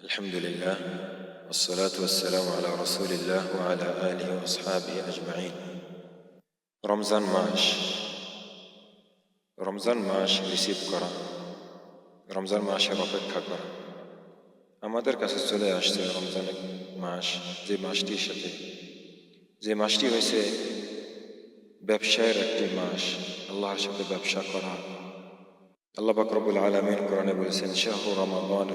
الحمد لله والصلاة والسلام على رسول الله وعلى آله وأصحابه أجمعين রমজান মাস রমজান মাস receive করা রমজান মাসের অপেক্ষা করা আমাদের কাছে চলে আসছে রমজানের মাস যে মাসটির সাথে যে মাসটি হয়েছে ব্যবসায়ের একটি মাস আল্লাহর সাথে ব্যবসা করা আল্লাহ বাকরবুল আলমিন কোরআনে বলেছেন শাহ রমাবান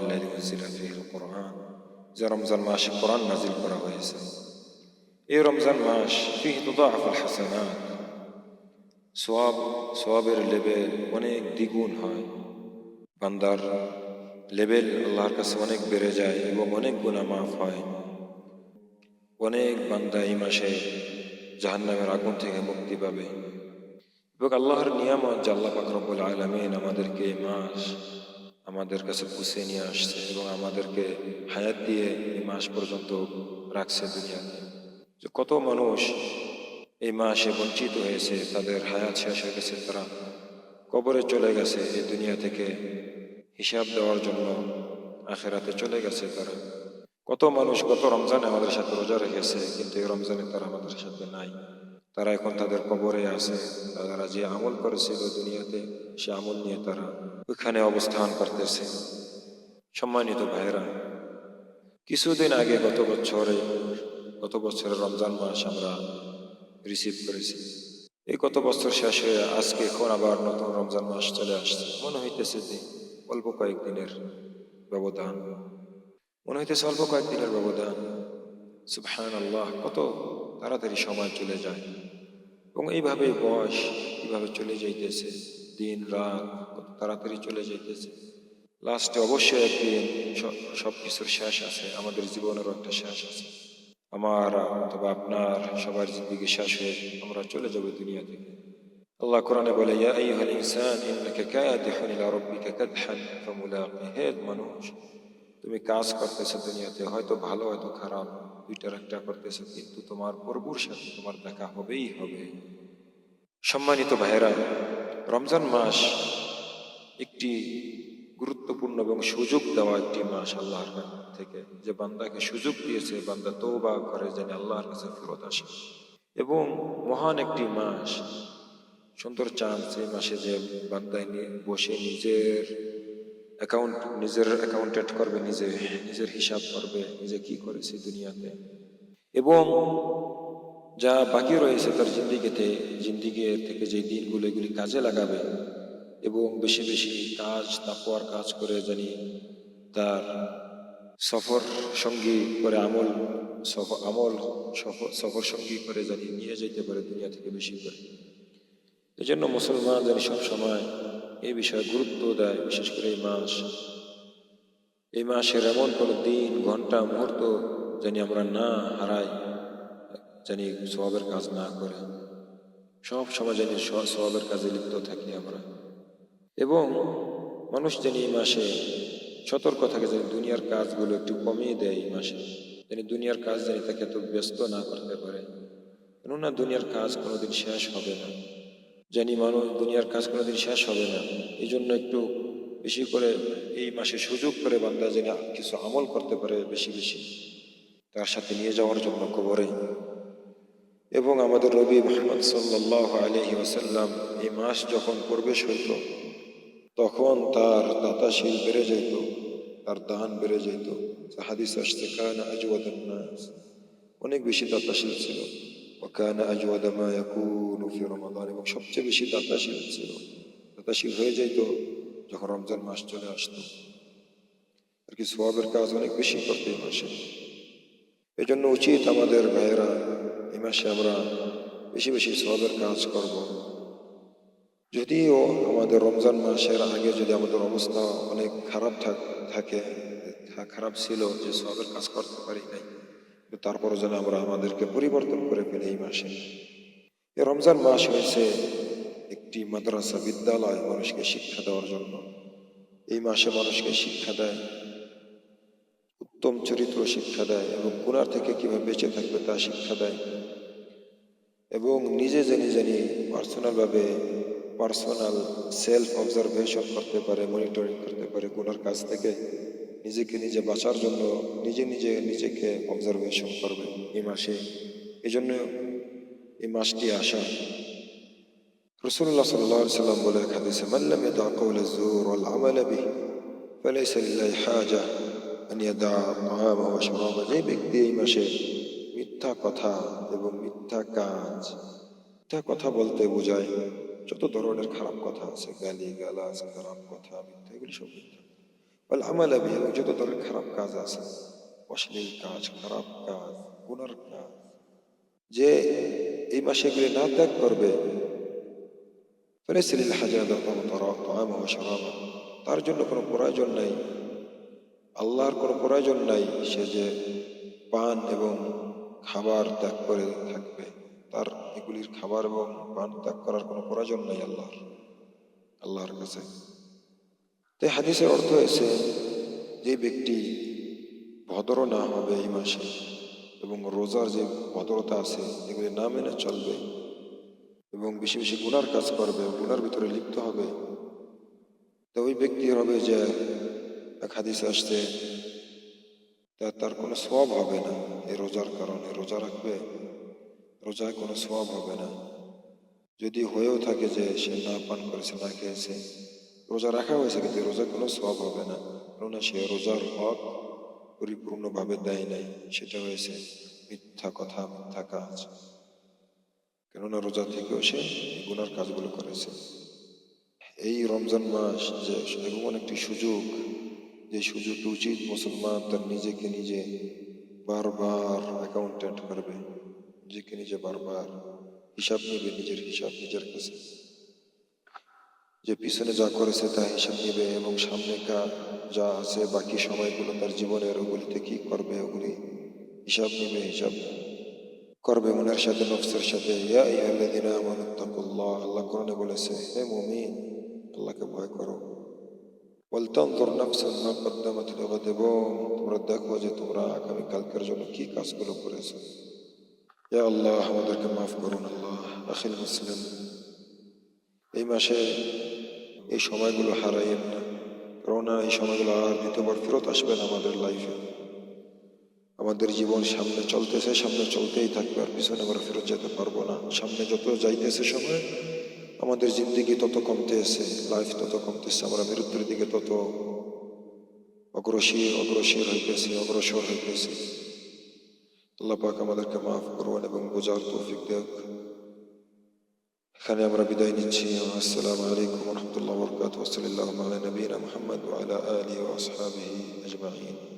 কোরআন যে রমজান মাসে কোরআন নাজিল করা হয়েছে। এই রমজান মাস ফিহ তুদাফুল হাসানাত সোয়াব, সোয়াবের লেভেল অনেক দ্বিগুণ হয়। বান্দার লেভেল আল্লাহর কাছে অনেক বেড়ে যায় এবং অনেক গুণা মাফ হয়। অনেক বান্দা এই মাসে জাহান্নামের আগুন থেকে মুক্তি পাবে। এবং আল্লাহর নিয়ামত যে আল্লাহ পাকরবুল আলমিন আমাদেরকে এই মাস আমাদের কাছে পুষে নিয়ে আসছে এবং আমাদেরকে হায়াত দিয়ে এই মাস পর্যন্ত রাখছে দুনিয়াতে। যে কত মানুষ এই মাসে বঞ্চিত হয়েছে, তাদের হায়াত শেষ হয়ে গেছে, তারা কবরে চলে গেছে, এই দুনিয়া থেকে হিসাব দেওয়ার জন্য আখেরাতে চলে গেছে তারা। কত মানুষ কত রমজানে আমাদের সাথে রোজা রেখেছে, কিন্তু এই রমজানে তারা আমাদের সাথে নাই। তারা এখন তাদের কবরে আছে, তারা যে আমল করেছিল দুনিয়াতে, সে আমল নিয়ে তারা ওইখানে অবস্থান করতেছে। সম্মানিত ভাইরা কিছুদিন আগে গত বছরে, গত বছরের রমজান মাস আমরা রিসিভ করেছি। এই গত বছর শেষ হয়ে আজকে এখন আবার নতুন রমজান মাস চলে আসছে। মনে হইতেছে যে অল্প কয়েকদিনের ব্যবধান। মনে হইতেছে অল্প কয়েকদিনের ব্যবধান। সুবহান আল্লাহ কত তাড়াতাড়ি সময় চলে যায়। এবং এইভাবে বয়স, এইভাবে চলে যাইতেছে, দিন, রাত, কত তাড়াতাড়ি চলে যাইতেছে। লাস্টে অবশ্যই একদিন সব কিছুর শেষ আছে, আমাদের জীবনেরও একটা শেষ আছে। আমার, অথবা আপনার, সবার জিন্দিগি শেষ হয়ে আমরা চলে যাব দুনিয়া থেকে। আল্লাহ কোরআনে বলে, ইয়া আইয়ুহাল ইনসান, ইন্নাকা কাদিহুন ইলা রাব্বিকা কাদহান ফামুলাকি, হে মানুষ তুমি কাজ করতেছো দুনিয়াতে, হয়তো ভালো, হয়তো খারাপ, দুইটার একটা করতেছো, কিন্তু তোমার প্রভুর সাথে তোমার দেখা হবেই হবে। সম্মানিত ভাইয়েরা, রমজান মাস একটি গুরুত্বপূর্ণ এবং সুযোগ দেওয়া একটি মাস আল্লাহর থেকে। যে বান্দাকে সুযোগ দিয়েছে, বান্দা তৌবা করে যেন আল্লাহর কাছে ফেরত আসে। এবং মহান একটি মাস, সুন্দর চান্স এই মাসে যে বান্দায় নিয়ে বসে নিজের অ্যাকাউন্ট নিজের অ্যাকাউন্টেন্ট করবে, নিজে, নিজের হিসাব করবে, নিজে কি করেছে দুনিয়াতে। এবং যা বাকি রয়েছে তার জিন্দিগিতে, জিন্দিগি থেকে যে দিনগুলো এগুলি কাজে লাগাবে এবং বেশি বেশি কাজ তাপর কাজ করে জানি তার সফর সঙ্গী করে আমল আমল সফর সঙ্গী করে জানি নিয়ে যেতে পারে দুনিয়া থেকে বেশি করে। এই জন্য মুসলমান জানি সব সময় এই বিষয়ে গুরুত্ব দেয়, বিশেষ করে এই মাস। এই মাসের এমন কোনো দিন, ঘণ্টা, মুহূর্ত জানি আমরা না হারাই, জানি স্বভাবের কাজ না করে। সব সময় জানি স্বভাবের কাজে লিপ্ত থাকি আমরা। এবং মানুষ জানি এই মাসে সতর্ক থাকে যে দুনিয়ার কাজগুলো একটু কমিয়ে দেয় এই মাসে। যেন দুনিয়ার কাজ জানি তাকে এত ব্যস্ত না করতে পারে। কেননা দুনিয়ার কাজ কোনোদিন শেষ হবে না। জানি মানুষ দুনিয়ার কাজ কোনোদিন শেষ হবে না। এই জন্য একটু বেশি করে এই মাসে সুযোগ করে বান্দা যেন কিছু আমল করতে পারে বেশি বেশি। তার সাথে নিয়ে যাওয়ার জন্য কবরে। এবং আমাদের রবি মোহাম্মদ সাল্লাহ আলহি ওসাল্লাম এই মাস যখন প্রবেশ হইত তখন তার দাতাশীল বেড়ে যেত তার দান বেড়ে যেত হাদিস আসছে, কান আজওয়াদান্নাস অনেক বেশি দাতাশীল ছিল। ওকান আজওয়াদামা ইয়াকুনু ফি রমাদান এবং সবচেয়ে বেশি দাতাশীল ছিল। দাতাশীল হয়ে যেত যখন রমজান মাস চলে আসতো। আর কি সোয়াবের কাজ অনেক বেশি করতে এই মাসে। এই জন্য উচিত আমাদের ভাইয়েরা এই মাসে আমরা বেশি বেশি সোয়াবের কাজ করব। যদিও আমাদের রমজান মাসের আগে যদি আমাদের অবস্থা অনেক খারাপ থাকে খারাপ ছিল যে সবের কাজ করতে পারি নাই। তারপরও যেন আমরা আমাদেরকে পরিবর্তন করে ফেলি এই মাসে। এই রমজান মাস হয়েছে একটি মাদ্রাসা বিদ্যালয় মানুষকে শিক্ষা দেওয়ার জন্য। এই মাসে মানুষকে শিক্ষা দেয়, উত্তম চরিত্র শিক্ষা দেয় এবং গুণার থেকে কীভাবে বেঁচে থাকবে তা শিক্ষা দেয় এবং নিজে জানি জানি পার্সোনালভাবে পার্সোনাল সেলফ অবজারভেশন করতে পারে মনিটরিং করতে পারে, গুনার কাছ থেকে নিজেকে নিজে বাঁচার জন্য নিজে নিজে নিজেকে অবজারভেশন করবে এই মাসে। এই জন্য এই মাসটি আসা। রসুল্লাহ সাল্লাহ সাল্লাম বলে হাদিসে মাল্লাম ইয়াদা কওল যুর ওয়াল আমাল বিহি, ফালাইসা হাজা আনিয়া দা তাআমা ওয়া শারাবা। যে ব্যক্তি এই মাসে মিথ্যা কথা এবং মিথ্যা কাজ, মিথ্যা কথা বলতে বোঝায়, যত ধরনের খারাপ কথা আছে গালি গালাজ খারাপ কথা, মিথ্যা, এগুলি সব মিথ্যা। আমালা বিহি এবং যত ধরনের খারাপ কাজ আছে অশ্লীল কাজ খারাপ কাজ গুনার কাজ যে এই মাসে এগুলি না ত্যাগ করবে ফেরেসিল হাজার তার জন্য কোনো প্রয়োজন নাই আল্লাহর কোনো প্রয়োজন নাই সে যে পান এবং খাবার ত্যাগ করে থাকবে তার এগুলির খাবার এবং পান ত্যাগ করার কোনো প্রয়োজন নাই আল্লাহর আল্লাহর কাছে তাই হাদিসের অর্থ হয়েছে যে ব্যক্তি ভদ্র না হবে এই মাসে এবং রোজার যে ভদ্রতা আছে এগুলি না মেনে চলবে এবং বেশি বেশি গুনার কাজ করবে গুনার ভিতরে লিপ্ত হবে, তো ওই ব্যক্তি হবে যে এক হাদিস আসছে তার কোনো সব হবে না এই রোজার কারণে, রোজা রাখবে, রোজায় কোনো সব হবে না। যদি হয়েও থাকে যে সে না পান করেছে, না খেয়েছে রোজা রাখা হয়েছে, কিন্তু রোজা কোনো সব হবে না। কেননা সে রোজার হক পরিপূর্ণভাবে দেয় নাই, সেটা হয়েছে মিথ্যা কথা, মিথ্যা কাজ। কেননা রোজা থেকেও সে গুনার কাজগুলো করেছে। এই রমজান মাস যে এমন একটি সুযোগ, যে সুযোগটি উচিত মুসলমান তার নিজেকে নিজে বারবার অ্যাকাউন্টেন্ট করবে, নিজেকে নিজে বারবার হিসাব নেবে, নিজের হিসাব, নিজের কাছে। যে পিছনে যা করেছে তা হিসাব নেবে এবং সামনে যা আছে বাকি সময়গুলো তার জীবনের ওগুলিতে কি করবে ওগুলি হিসাব নেবে, হিসাব করবে মনের সাথে, নফসের সাথে। আল্লাহ কোরআনে বলেছে, হে মুমিন, আল্লাহকে ভয় করো। ওয়ালতানজুর নাফসুন মা কদ্দামাত তোমরা দেখো যে তোমরা আগামী কালকের জন্য কি কাজগুলো করেছ। ইয়া আল্লাহ, আমাদেরকে মাফ করুন আল্লাহ। আখিল মুসলিম। এই মাসে এই সময়গুলো হারাইয়েন না। কেননা এই সময়গুলো আর দ্বিতীয়বার ফেরত আসবে না আমাদের লাইফে আমাদের জীবন সামনে চলতেছে, সামনে চলতেই থাকবে, আর পিছনে আমরা ফেরত যেতে পারব না। সামনে যত যাইতেছে সময়, আমাদের জিন্দিগি তত কমতে কমতেছে লাইফ তত কমতেছে, আমরা মৃত্যুর দিকে তত অগ্রসীর অগ্রসীর হইতেছি, অগ্রসর হইতেছি। আল্লাহ পাক আমাদেরকে মাফ করুন এবং বোঝার তৌফিক দেখ এখানে আমরা বিদায় নিচ্ছি আসসালামু আলাইকুম রহমতুল্লাহ বরকাত ওসলিল্লাহ নবীনা মোহাম্মদ ওয়ালা আলী ওয়াসহাবিহি আজমাইন